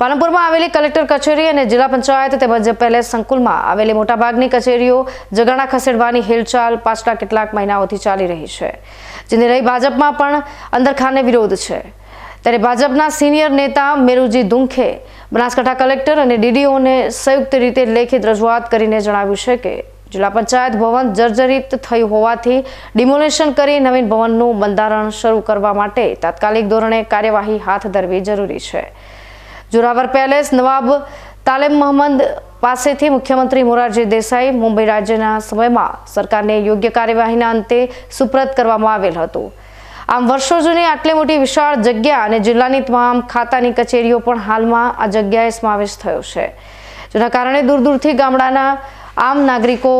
પાલનપુરમાં આવેલી કલેક્ટર કચેરી અને જિલ્લા પંચાયત તેમજ પેલેસ સંકુલમાં આવેલી મોટાભાગની કચેરીઓ જગાણા ખસેડવાની હિલચાલ પાછલા કેટલાક મહિનાઓથી ચાલી રહી છે, જેને લઈ ભાજપમાં પણ અંદરખાને વિરોધ છે. ત્યારે ભાજપના સિનિયર નેતા મેરુજી દુંખે બનાસકાંઠા કલેક્ટર અને ડીડીઓને સંયુક્ત રીતે લેખિત રજૂઆત કરીને જણાવ્યું છે કે જિલ્લા પંચાયત ભવન જર્જરિત થયું હોવાથી ડિમોલેશન કરી નવીન ભવનનું બંધારણ શરૂ કરવા માટે તાત્કાલિક ધોરણે કાર્યવાહી હાથ ધરવી જરૂરી છે. જોરાવર પેલેસ નવાબ તાલેમ મોહમ્મદ પાસેથી મુખ્યમંત્રી મોરારજી દેસાઈ મુંબઈ રાજ્યના સમયમાં સરકારને યોગ્ય કાર્યવાહીના અંતે સુપ્રત કરવામાં આવેલ હતું. આમ વર્ષો જૂની આટલી મોટી વિશાળ જગ્યા અને જિલ્લાની તમામ ખાતાની કચેરીઓ પણ હાલમાં આ જગ્યાએ સમાવેશ થયો છે. જેના કારણે દૂર દૂરથી ગામડાના આમ નાગરિકો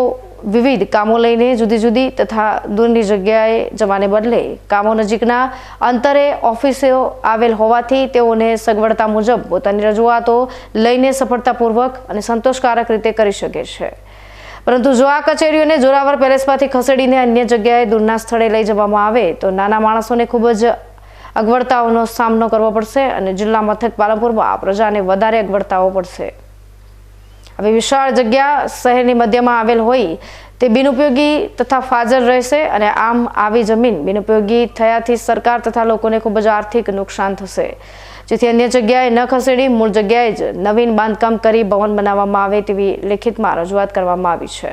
વિવિધ કામો લઈને જુદી જુદી તથા દૂરની જગ્યાએ જવાને બદલે કામો નજીકના અંતરે ઓફિસો આવેલ હોવાથી તેઓને સગવડતા મુજબ પોતાની રજૂઆતો લઈને સફળતાપૂર્વક અને સંતોષકારક રીતે કરી શકે છે. પરંતુ જો આ કચેરીઓને જોરાવર પેલેસમાંથી ખસેડીને અન્ય જગ્યાએ દૂરના સ્થળે લઈ જવામાં આવે, તો નાના માણસોને ખૂબ જ અગવડતાઓનો સામનો કરવો પડશે અને જિલ્લા મથક પાલનપુરમાં પ્રજાને વધારે અગવડતાઓ પડશે. આવી વિશાળ જગ્યા શહેરની મધ્યમાં આવેલ હોય તે બિનઉપયોગી તથા ફાજલ રહેશે અને આમ આવી જમીન બિનઉપયોગી થયાથી સરકાર તથા લોકોને ખૂબ જ આર્થિક નુકસાન થશે. જેથી અન્ય જગ્યાએ ન ખસેડી મૂળ જગ્યાએ જ નવીન બાંધકામ કરી ભવન બનાવવામાં આવે તેવી લેખિતમાં રજૂઆત કરવામાં આવી છે.